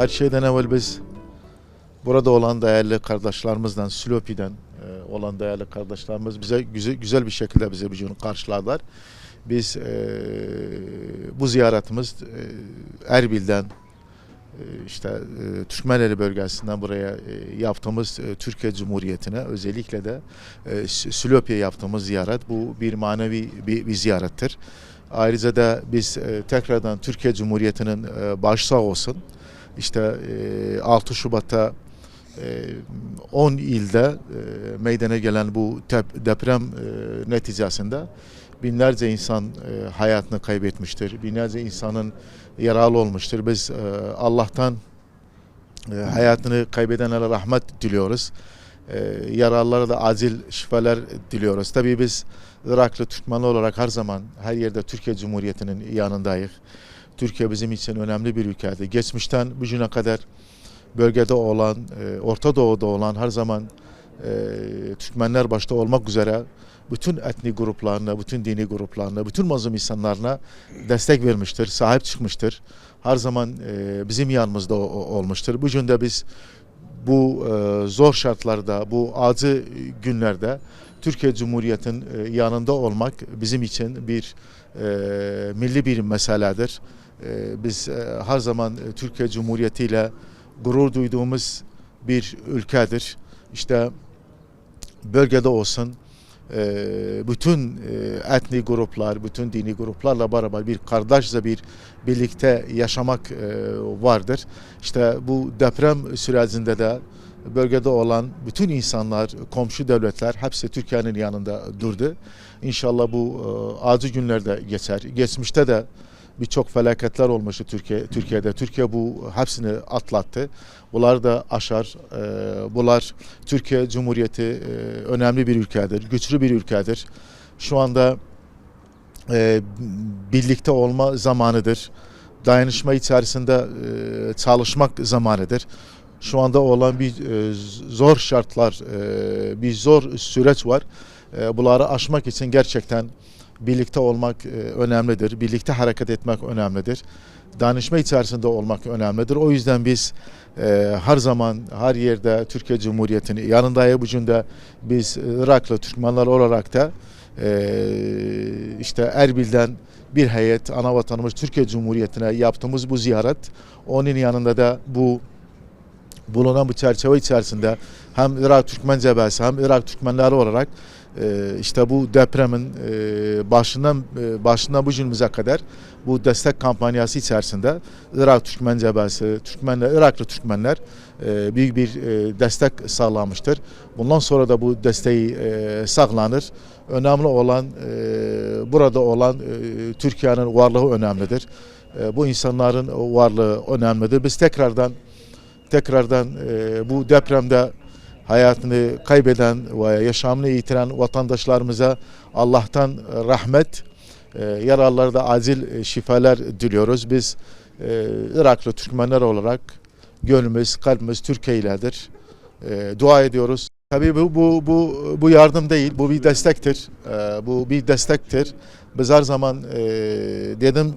Her şeyden evvel biz burada olan değerli kardeşlerimizden, Silopi'den e, olan değerli kardeşlerimiz bize güzel, güzel bir şekilde bize bir karşıladılar. Biz e, bu ziyaretimiz e, Erbil'den, e, işte e, Türkmeneli bölgesinden buraya yaptığımız Türkiye Cumhuriyeti'ne özellikle de S- Silopi'ye yaptığımız ziyaret bu bir manevi bir, bir ziyarettir. Ayrıca da biz tekrardan Türkiye Cumhuriyeti'nin e, baş sağ olsun. İşte e, 6 Şubat'ta e, 10 ilde e, meydana gelen bu deprem e, neticesinde binlerce insan e, hayatını kaybetmiştir. Binlerce insanın yaralı olmuştur. Biz e, Allah'tan e, hayatını kaybedenlere rahmet diliyoruz. E, yaralılara da acil şifalar diliyoruz. Tabii biz Iraklı Türkmenli olarak her zaman her yerde Türkiye Cumhuriyeti'nin yanındayız. Türkiye bizim için önemli bir ülkedir. Geçmişten bugüne kadar bölgede olan, e, Orta Doğu'da olan her zaman e, Türkmenler başta olmak üzere bütün etnik gruplarına, bütün dini gruplarına, bütün mazlum insanlarına destek vermiştir, sahip çıkmıştır. Her zaman e, bizim yanımızda o- olmuştur. Bugün de biz bu e, zor şartlarda, bu acı günlerde Türkiye Cumhuriyeti'nin e, yanında olmak bizim için bir e, milli bir meseledir. E, biz e, her zaman e, Türkiye Cumhuriyeti ile gurur duyduğumuz bir ülkedir. İşte bölgede olsun e, bütün e, etnik gruplar, bütün dini gruplarla beraber bir kardeşçe bir birlikte yaşamak vardır. İşte bu deprem sürecinde de bölgede olan bütün insanlar, komşu devletler hepsi Türkiye'nin yanında durdu. İnşallah bu acı günlerde geçer. Geçmişte de birçok felaketler olmuştu Türkiye Türkiye'de. Türkiye bu hepsini atlattı. Bunlar da aşar. E, bunlar Türkiye Cumhuriyeti e, önemli bir ülkedir, güçlü bir ülkedir. Şu anda e, birlikte olma zamanıdır. Dayanışma içerisinde e, çalışmak zamanıdır. Şu anda olan bir e, zor şartlar, e, bir zor süreç var. E, bunları aşmak için gerçekten birlikte olmak e, önemlidir. Birlikte hareket etmek önemlidir. Danışma içerisinde olmak önemlidir. O yüzden biz e, her zaman her yerde Türkiye Cumhuriyeti'nin yanındayız. Bugün de biz Iraklı Türkmenler olarak da e, işte Erbil'den bir heyet ana vatanımız Türkiye Cumhuriyeti'ne yaptığımız bu ziyaret onun yanında da bu bulunan bu çerçeve içerisinde hem Irak Türkmen Cebesi hem Irak Türkmenleri olarak işte bu depremin e, başından e, başından bu günümüze kadar bu destek kampanyası içerisinde Irak Türkmen Cebesi, Türkmenler, Iraklı Türkmenler e, büyük bir destek sağlamıştır. Bundan sonra da bu desteği sağlanır. Önemli olan burada olan Türkiye'nin varlığı önemlidir. Bu insanların varlığı önemlidir. Biz tekrardan tekrardan bu depremde hayatını kaybeden ve yaşamını yitiren vatandaşlarımıza Allah'tan rahmet, e, yaralılara da acil e, şifalar diliyoruz. Biz e, Iraklı Türkmenler olarak gönlümüz, kalbimiz Türkiye iledir. E, dua ediyoruz. Tabii bu, bu, bu, bu yardım değil, bu bir destektir. E, bu bir destektir. Biz her zaman e, dedim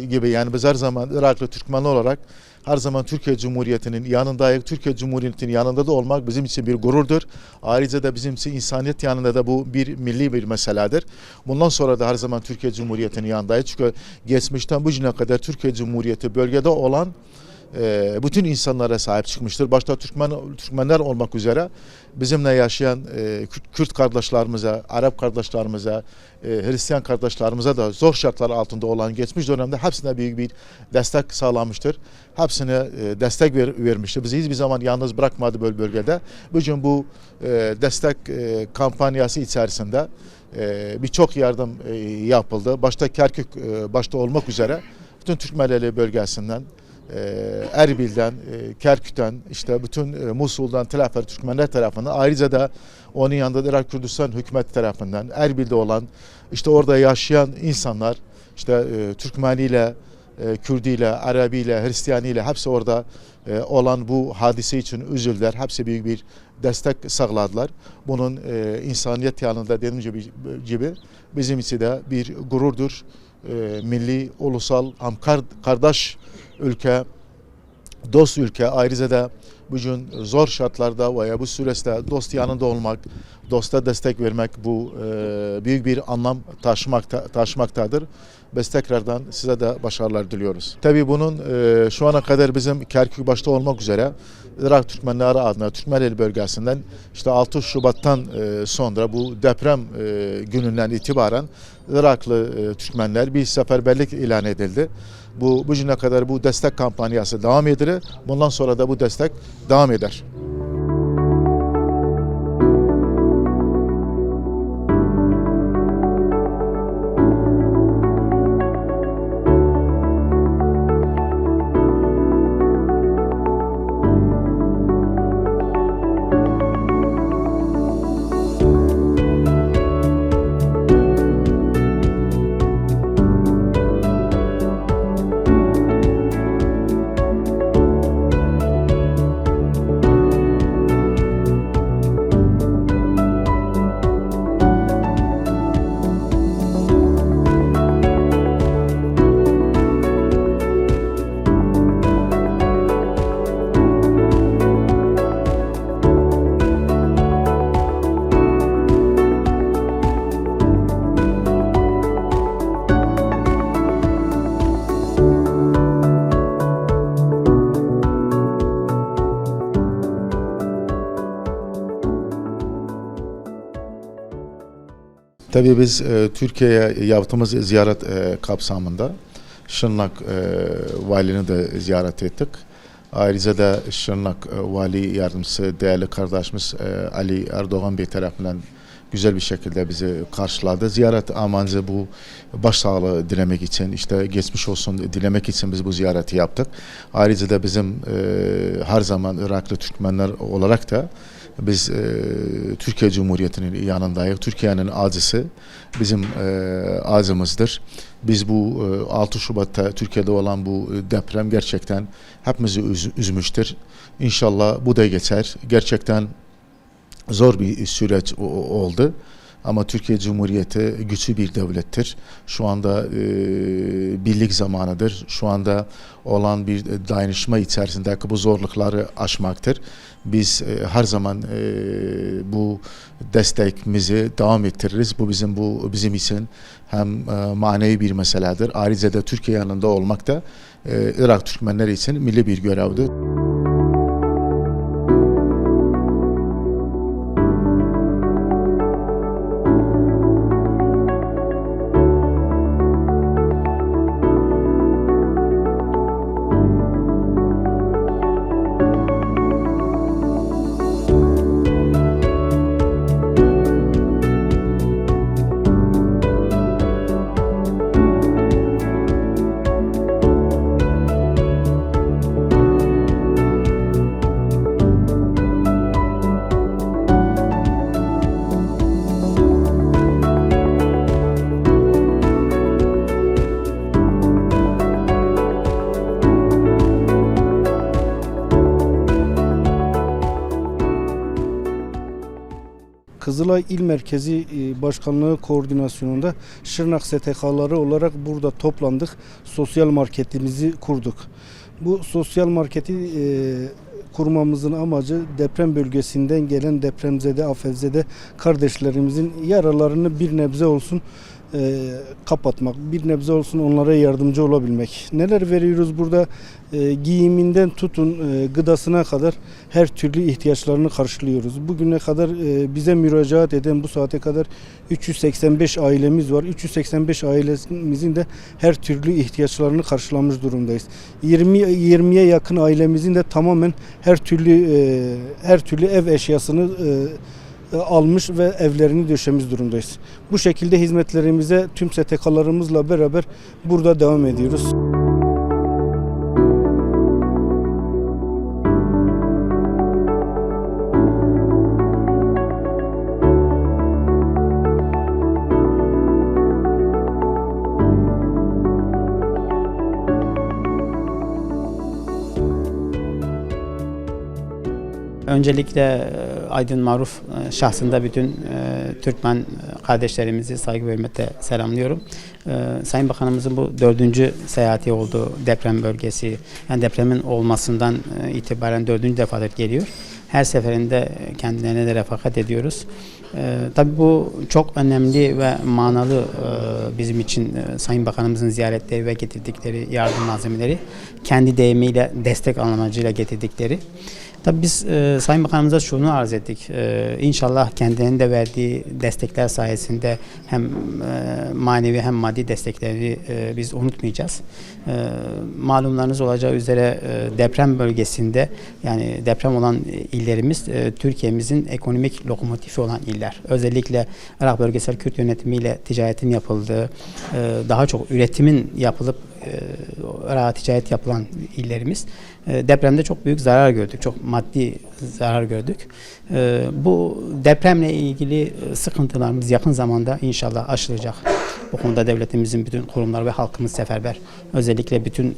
e, gibi yani biz her zaman Iraklı Türkmenler olarak her zaman Türkiye Cumhuriyeti'nin yanındayız. Türkiye Cumhuriyeti'nin yanında da olmak bizim için bir gururdur. Ayrıca da bizim için insaniyet yanında da bu bir milli bir meseledir. Bundan sonra da her zaman Türkiye Cumhuriyeti'nin yanındayız. Çünkü geçmişten bugüne kadar Türkiye Cumhuriyeti bölgede olan e, bütün insanlara sahip çıkmıştır. Başta Türkmen Türkmenler olmak üzere bizimle yaşayan e, Kürt- kardeşlerimize, Arap kardeşlerimize, e, Hristiyan kardeşlerimize de zor şartlar altında olan geçmiş dönemde hepsine büyük bir destek sağlamıştır. Hepsine destek ver, vermiştir. Bizi hiçbir zaman yalnız bırakmadı böyle bölgede. Bugün bu destek kampanyası içerisinde birçok yardım yapıldı. Başta Kerkük başta olmak üzere bütün Türkmeneli bölgesinden Erbil'den, e, Kerkük'ten, işte bütün e, Musul'dan, Tel Aviv Türkmenler tarafından ayrıca da onun yanında da Irak Kürdistan hükümet tarafından Erbil'de olan işte orada yaşayan insanlar işte e, Türkmeniyle, Kürdiyle, Arabiyle, Hristiyaniyle hepsi orada olan bu hadise için üzüldüler. Hepsi büyük bir destek sağladılar. Bunun insaniyet yanında dediğim gibi bizim için de bir gururdur. E, milli, ulusal, kar- kardeş ülke dost ülke ayrıca da bugün zor şartlarda veya bu süreçte dost yanında olmak, dosta destek vermek bu e, büyük bir anlam taşımakta, taşımaktadır. Biz tekrardan size de başarılar diliyoruz. Tabii bunun e, şu ana kadar bizim Kerkük başta olmak üzere Irak Türkmenleri adına Türkmeneli bölgesinden işte 6 Şubat'tan e, sonra bu deprem e, gününden itibaren Iraklı e, Türkmenler bir seferberlik ilan edildi. Bu bugüne kadar bu destek kampanyası devam edilir. Bundan sonra da bu destek devam eder. Tabii biz e, Türkiye'ye yaptığımız ziyaret e, kapsamında Şırnak e, valini de ziyaret ettik. Ayrıca da Şırnak e, vali yardımcısı değerli kardeşimiz e, Ali Erdoğan Bey tarafından güzel bir şekilde bizi karşıladı. Ziyaret amacı bu başsağlığı dilemek için, işte geçmiş olsun dilemek için biz bu ziyareti yaptık. Ayrıca da bizim e, her zaman Iraklı Türkmenler olarak da biz e, Türkiye Cumhuriyeti'nin yanındayız. Türkiye'nin acısı bizim e, acımızdır. Biz bu e, 6 Şubat'ta Türkiye'de olan bu deprem gerçekten hepimizi üz- üzmüştür. İnşallah bu da geçer. Gerçekten zor bir süreç oldu. Ama Türkiye Cumhuriyeti güçlü bir devlettir. Şu anda e, birlik zamanıdır. Şu anda olan bir dayanışma içerisindeki bu zorlukları aşmaktır. Biz e, her zaman e, bu destekimizi devam ettiririz. Bu bizim bu bizim için hem e, manevi bir meseledir. Ayrıca da Türkiye yanında olmak da e, Irak Türkmenleri için milli bir görevdir. Kızılay İl Merkezi e, Başkanlığı koordinasyonunda Şırnak STK'ları olarak burada toplandık. Sosyal marketimizi kurduk. Bu sosyal marketi e, kurmamızın amacı deprem bölgesinden gelen depremzede, afetzede kardeşlerimizin yaralarını bir nebze olsun e, kapatmak, bir nebze olsun onlara yardımcı olabilmek. Neler veriyoruz burada? E, giyiminden tutun e, gıdasına kadar her türlü ihtiyaçlarını karşılıyoruz. Bugüne kadar e, bize müracaat eden bu saate kadar 385 ailemiz var. 385 ailemizin de her türlü ihtiyaçlarını karşılamış durumdayız. 20 20'ye yakın ailemizin de tamamen her türlü e, her türlü ev eşyasını e, almış ve evlerini döşemiş durumdayız. Bu şekilde hizmetlerimize tüm STK'larımızla beraber burada devam ediyoruz. Öncelikle e, Aydın Maruf e, şahsında bütün e, Türkmen e, kardeşlerimizi saygı ve hürmetle selamlıyorum. Sayın Bakanımızın bu dördüncü seyahati oldu deprem bölgesi. Yani depremin olmasından itibaren dördüncü defadır geliyor. Her seferinde kendilerine de refakat ediyoruz. E, tabii bu çok önemli ve manalı e, bizim için e, Sayın Bakanımızın ziyaretleri ve getirdikleri yardım malzemeleri kendi deyimiyle destek amacıyla getirdikleri. Tabii biz e, Sayın Bakanımıza şunu arz ettik. E, inşallah kendilerinin de verdiği destekler sayesinde hem e, manevi hem maddi destekleri e, biz unutmayacağız. E, malumlarınız olacağı üzere e, deprem bölgesinde yani deprem olan illerimiz e, Türkiye'mizin ekonomik lokomotifi olan iller. Özellikle Irak Bölgesel Kürt Yönetimiyle ticaretin yapıldığı, e, daha çok üretimin yapılıp e, Irak'a ticaret yapılan illerimiz e, depremde çok büyük zarar gördük. Çok maddi zarar gördük. E, bu depremle ilgili sıkıntılarımız yakın zamanda inşallah aşılacak. Bu konuda devletimizin bütün kurumları ve halkımız seferber. Özellikle bütün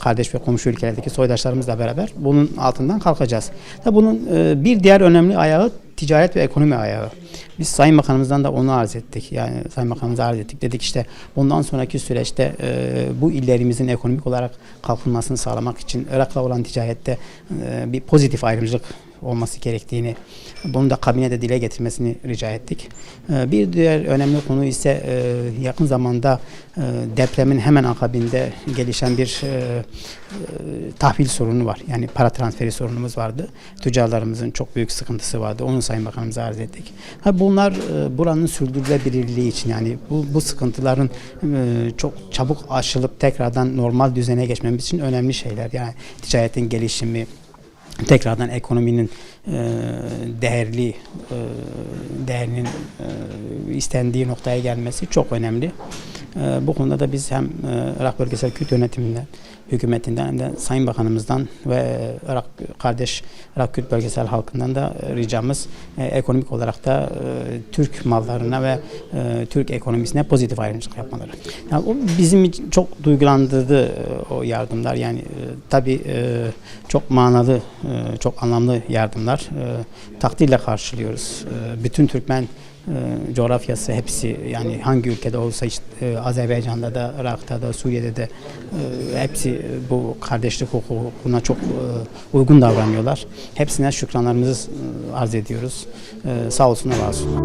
kardeş ve komşu ülkelerdeki soydaşlarımızla beraber bunun altından kalkacağız. Tabii bunun bir diğer önemli ayağı ticaret ve ekonomi ayağı. Biz Sayın Bakanımızdan da onu arz ettik. Yani Sayın Bakanımıza arz ettik. Dedik işte bundan sonraki süreçte e, bu illerimizin ekonomik olarak kalkınmasını sağlamak için Irak'la olan ticarette e, bir pozitif ayrımcılık olması gerektiğini, bunu da kabinede dile getirmesini rica ettik. E, bir diğer önemli konu ise e, yakın zamanda e, depremin hemen akabinde gelişen bir e, tahvil sorunu var. Yani para transferi sorunumuz vardı. Tüccarlarımızın çok büyük sıkıntısı vardı. Onu Sayın Bakanımıza arz ettik. Bunlar buranın sürdürülebilirliği için yani bu, bu sıkıntıların çok çabuk aşılıp tekrardan normal düzene geçmemiz için önemli şeyler. Yani ticaretin gelişimi, tekrardan ekonominin e, değerli e, değerinin e, istendiği noktaya gelmesi çok önemli. E, bu konuda da biz hem e, Irak Bölgesel Kürt Yönetiminden, hükümetinden hem de Sayın Bakanımızdan ve Irak kardeş Irak Kürt bölgesel halkından da e, ricamız e, ekonomik olarak da e, Türk mallarına ve e, Türk ekonomisine pozitif ayrımcılık yapmaları. Yani o bizim için çok duygulandırdı e, o yardımlar. Yani e, tabii e, çok manalı, e, çok anlamlı yardımlar. E, takdirle karşılıyoruz. E, bütün Türkmen e, coğrafyası hepsi yani hangi ülkede olsa işte e, Azerbaycan'da da Irak'ta da Suriye'de de e, hepsi e, bu kardeşlik hukukuna çok e, uygun davranıyorlar. Hepsine şükranlarımızı e, arz ediyoruz. E, sağ olsunlar var olsun.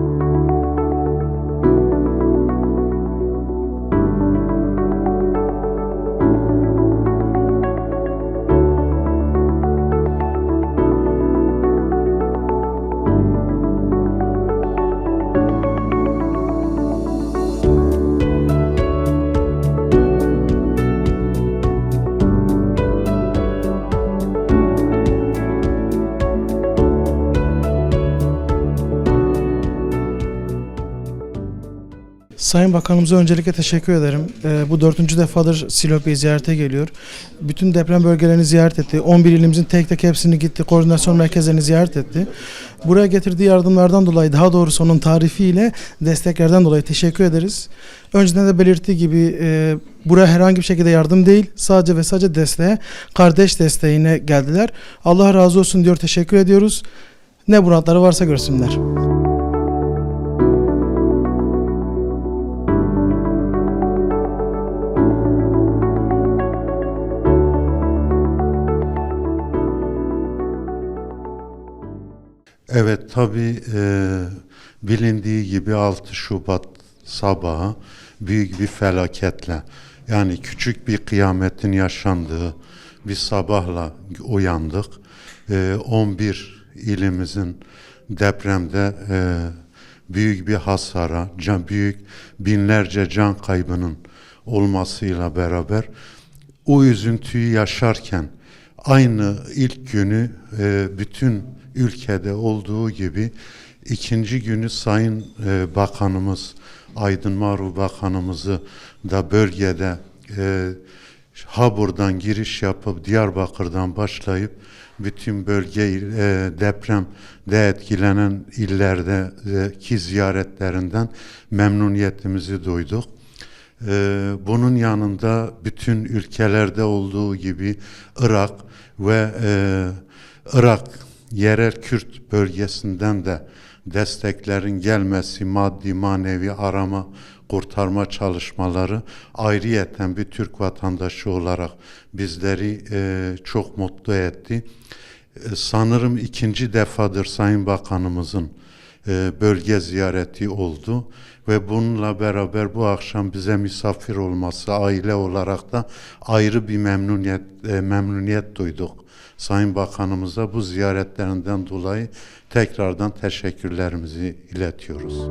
Sayın Bakanımıza öncelikle teşekkür ederim. Ee, bu dördüncü defadır Silopi'yi ziyarete geliyor. Bütün deprem bölgelerini ziyaret etti. 11 ilimizin tek tek hepsini gitti. Koordinasyon merkezlerini ziyaret etti. Buraya getirdiği yardımlardan dolayı daha doğrusu onun tarifiyle desteklerden dolayı teşekkür ederiz. Önceden de belirttiği gibi e, buraya herhangi bir şekilde yardım değil sadece ve sadece desteğe, kardeş desteğine geldiler. Allah razı olsun diyor teşekkür ediyoruz. Ne muratları varsa görsünler. Evet tabii e, bilindiği gibi 6 Şubat sabahı büyük bir felaketle yani küçük bir kıyametin yaşandığı bir sabahla uyandık. E, 11 ilimizin depremde e, büyük bir hasara, can, büyük binlerce can kaybının olmasıyla beraber o üzüntüyü yaşarken aynı ilk günü e, bütün ülkede olduğu gibi ikinci günü Sayın e, Bakanımız Aydın Maru Bakanımızı da bölgede e, Habur'dan giriş yapıp Diyarbakır'dan başlayıp bütün bölge e, depremde etkilenen illerdeki ziyaretlerinden memnuniyetimizi duyduk. Ee, bunun yanında bütün ülkelerde olduğu gibi Irak ve e, Irak yerel Kürt bölgesinden de desteklerin gelmesi, maddi manevi arama, kurtarma çalışmaları ayrıyeten bir Türk vatandaşı olarak bizleri e, çok mutlu etti. E, sanırım ikinci defadır Sayın Bakanımızın e, bölge ziyareti oldu ve bununla beraber bu akşam bize misafir olması aile olarak da ayrı bir memnuniyet e, memnuniyet duyduk. Sayın Bakanımıza bu ziyaretlerinden dolayı tekrardan teşekkürlerimizi iletiyoruz.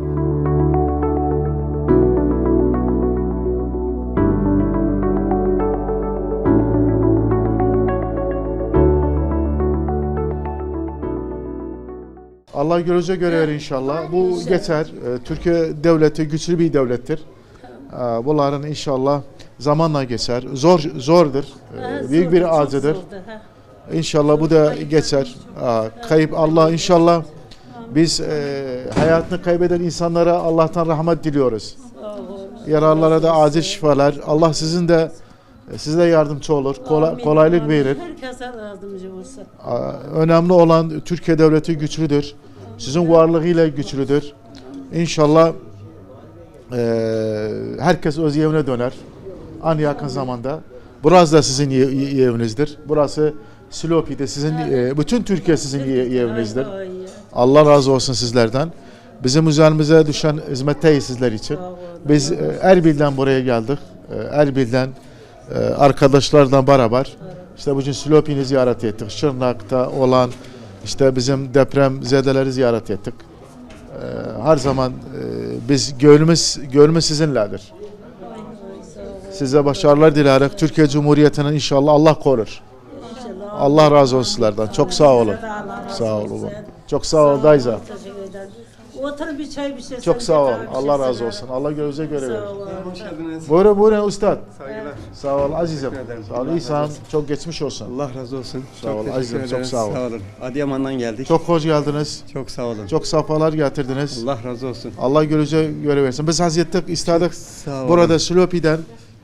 Allah görece göre verir inşallah. Bu geçer. Ee, Türkiye devleti güçlü bir devlettir. Ee, Bunların inşallah zamanla geçer. Zor zordur. Ee, Büyük bir acıdır. İnşallah bu da geçer. Aa, Kayıp Allah inşallah biz e, hayatını kaybeden insanlara Allah'tan rahmet diliyoruz. Yaralılara da acil şifalar. Allah sizin de size yardımcı olur. Kolay, kolaylık verir. Herkese yardımcı olsun. Önemli olan Türkiye devleti güçlüdür. Sizin varlığıyla güçlüdür. İnşallah eee, herkes öz evine döner. En yakın zamanda. Burası da sizin evinizdir. Burası Silopi'de sizin, eee, bütün Türkiye sizin ye- evinizdir. Ay, ay, Allah razı olsun sizlerden. Bizim üzerimize düşen hizmetteyiz sizler için. Biz e, Erbil'den buraya geldik. E, Erbil'den e, arkadaşlarla beraber işte bugün Silopi'ni ziyaret ettik. Şırnak'ta olan işte bizim deprem zedeleri ziyaret ettik. E, Her zaman e, biz gönlümüz, gönlümüz sizinledir. Size başarılar dileyerek Türkiye Cumhuriyeti'nin inşallah Allah korur. Allah razı olsun sizlerden. Çok sağ olun. Allah Sağ olun. Çok sağ ol Dayza. Oturun bir çay bir şey. Çok sağ ol. bir şey Allah razı olsun. Allah gözüze göre verir. olun. Buyurun buyurun ustad. Saygılar. Sağ ol azizim. Sağ ol. Allah olsun. Çok geçmiş olsun. Allah razı olsun. Sağ ol, azizim, çok sağ ol. Sağ olun. Adıyaman'dan geldik. Çok hoş geldiniz. çok sağ olun. Çok safalar getirdiniz. Allah razı olsun. Allah görece göre versin. Biz hazrettik istedik. Olun. Burada Silopi'den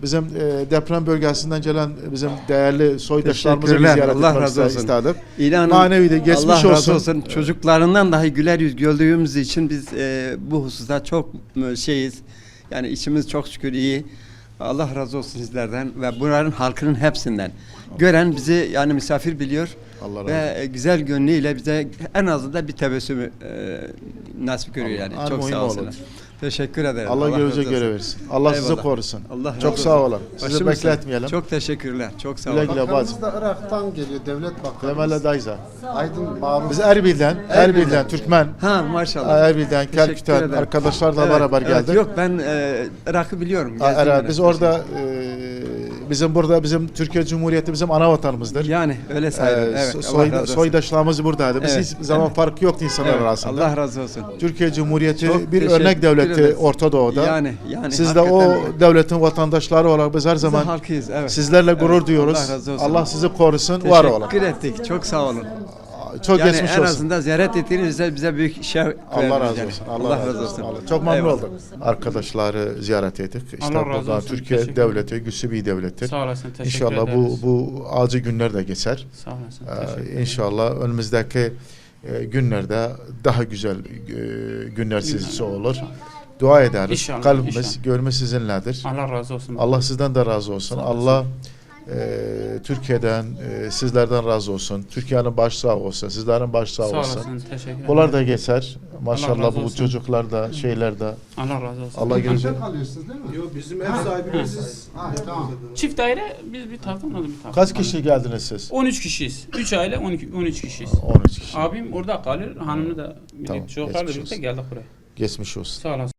bizim e, deprem bölgesinden gelen bizim değerli soydaşlarımızı ziyaret Allah razı olsun. İlanın Manevi de geçmiş Allah olsun. razı olsun. Çocuklarından dahi güler yüz gördüğümüz için biz e, bu hususta çok e, şeyiz. Yani içimiz çok şükür iyi. Allah razı olsun sizlerden ve buranın halkının hepsinden. Gören bizi yani misafir biliyor Allah razı ve olsun. e, güzel gönlüyle bize en azından bir tebessümü e, nasip görüyor yani. Allah- çok sağ olsun. olur. Teşekkür ederim. Allah görece razı olsun. göre versin. Allah sizi Eyvallah. korusun. Allah Çok sağ olun. Sizi Başım üstüne. bekletmeyelim. Çok teşekkürler. Çok sağ Güle olun. güle. Bakanımız da Irak'tan geliyor devlet bakanımız. Temel Dayza. Aydın Bağımlı. Biz Erbil'den, Erbil'den, Türkmen, Ha maşallah. Erbil'den, Kerkük'ten arkadaşlarla Evet, beraber evet. geldik. Yok ben e, Irak'ı biliyorum. Aa, evet, ben. biz orada e, bizim burada bizim Türkiye Cumhuriyeti bizim ana vatanımızdır. yani öyle sayılır. Ee, evet. soy- soydaşlarımız buradaydı. Biz Evet, hiç zaman evet. farkı yoktu insanlar Evet, arasında. Allah razı olsun. Türkiye Cumhuriyeti Çok bir teşekkür örnek devletti ederiz. Orta Doğu'da. Yani yani Siz de o hakikaten devletin vatandaşları olarak biz her biz zaman halkıyız. Evet. sizlerle gurur Evet, duyuyoruz. Allah razı olsun. Allah sizi korusun, var olun. Teşekkür ettik. Çok sağ olun. Çok yani geçmiş en olsun. azından ziyaret ettiğinizde bize büyük şevk Allah razı yani. olsun. Allah, razı olsun. Allah- Çok memnun olduk. Arkadaşları ziyaret ettik. İşte Allah razı burada olsun. Türkiye Teşekkür devleti güçlü bir devlettir. Sağ olasın. Teşekkür İnşallah ederiz. bu bu acı günler de geçer. Sağ olasın. Ee, Teşekkür ederim. İnşallah önümüzdeki e, günlerde daha güzel e, günler sizce olur. Dua ederiz. İnşallah, Kalbimiz, inşallah. gönlümüz sizinledir. Allah razı olsun. Allah sizden de razı olsun. Allah e, Türkiye'den, e, sizlerden razı olsun. Türkiye'nin baş sağ olsun. Sizlerin baş sağ, Sağ olsun. olasın. Teşekkür. Bunlar da geçer. Maşallah bu olsun. çocuklar da şeyler de. Allah razı olsun. Allah. Kaçta kalıyorsunuz değil mi? Yok bizim ev sahibimiz. Ha, tamam. Çift daire biz bir taraftan da bir taraftan. Kaç kişi geldiniz siz? 13 kişiyiz. 3 aile 12 13 kişiyiz. 13 kişi. Abim orada kalır, hanımı da Tamam, çocuklarla birlikte olsun. geldik buraya. Geçmiş olsun. Sağ olasın.